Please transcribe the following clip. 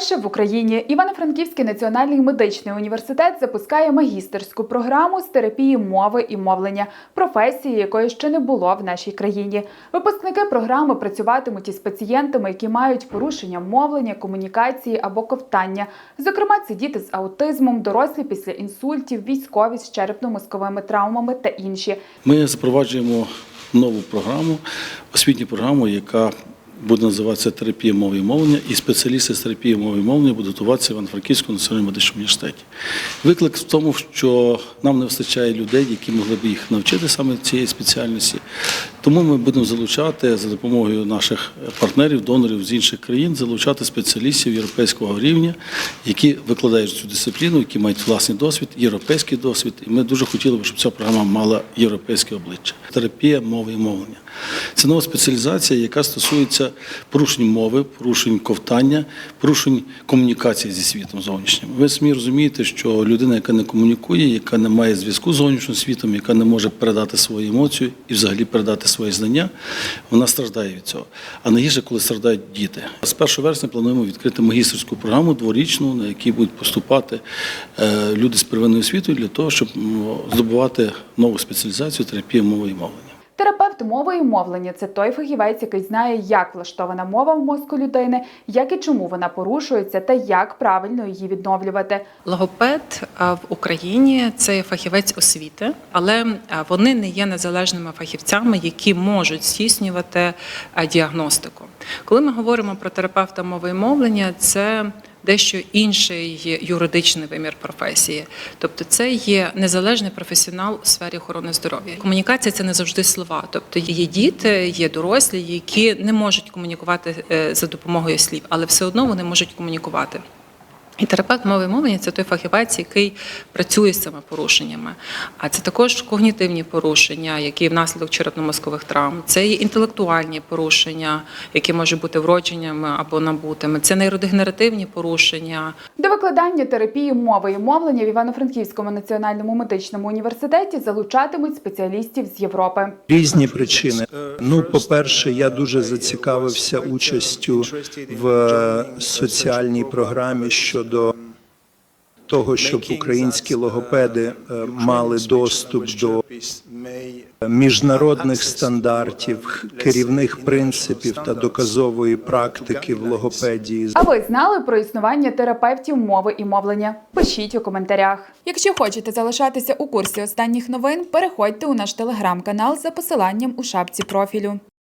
Вперше в Україні Івано-Франківський національний медичний університет запускає магістерську програму з терапії мови і мовлення, професії якої ще не було в нашій країні. Випускники програми працюватимуть із пацієнтами, які мають порушення мовлення, комунікації або ковтання. Зокрема, це діти з аутизмом, дорослі після інсультів, військові з черепно-мозковими травмами та інші. Ми запроваджуємо нову програму, освітню програму, яка буде називатися терапія мови і мовлення, і спеціалісти з терапії мови і мовлення будуть готуватися в Івано-Франківському національному медичному університеті. Виклик в тому, що нам не вистачає людей, які могли б їх навчити саме цієї спеціальності. Тому ми будемо залучати за допомогою наших партнерів, донорів з інших країн, залучати спеціалістів європейського рівня, які викладають цю дисципліну, які мають власний досвід, європейський досвід. І ми дуже хотіли б, щоб ця програма мала європейське обличчя. Терапія мови і мовлення. Це нова спеціалізація, яка стосується порушень мови, порушень ковтання, порушень комунікації зі світом зовнішнім. Ви самі розумієте, що людина, яка не комунікує, яка не має зв'язку з зовнішнім світом, яка не може передати свої емоції і взагалі передати свої знання, вона страждає від цього. А найгірше, коли страждають діти. З 1 вересня плануємо відкрити магістерську програму дворічну, на якій будуть поступати е, люди з первинною освітою для того, щоб здобувати нову спеціалізацію терапії мови і мовлення. Терапевт мови і мовлення це той фахівець, який знає, як влаштована мова в мозку людини, як і чому вона порушується, та як правильно її відновлювати. Логопед в Україні це фахівець освіти, але вони не є незалежними фахівцями, які можуть здійснювати діагностику. Коли ми говоримо про терапевта мови і мовлення, це дещо інший юридичний вимір професії, тобто це є незалежний професіонал у сфері охорони здоров'я. Комунікація це не завжди слова, тобто є діти, є дорослі, які не можуть комунікувати е, за допомогою слів, але все одно вони можуть комунікувати. І терапевт мови і мовлення це той фахівець, який працює з цими порушеннями. А це також когнітивні порушення, які внаслідок черепно-мозкових травм. Це є інтелектуальні порушення, які можуть бути вродженнями або набутими. Це нейродегенеративні порушення, До викладання терапії мови і мовлення в Івано-Франківському національному медичному університеті залучатимуть спеціалістів з Європи. Різні причини. Ну, по-перше, я дуже зацікавився участю в соціальній програмі щодо того, щоб українські логопеди е, мали доступ до міжнародних стандартів, керівних принципів та доказової практики в логопедії. А ви знали про існування терапевтів мови і мовлення? Пишіть у коментарях. Якщо хочете залишатися у курсі останніх новин, переходьте у наш телеграм-канал за посиланням у шапці профілю.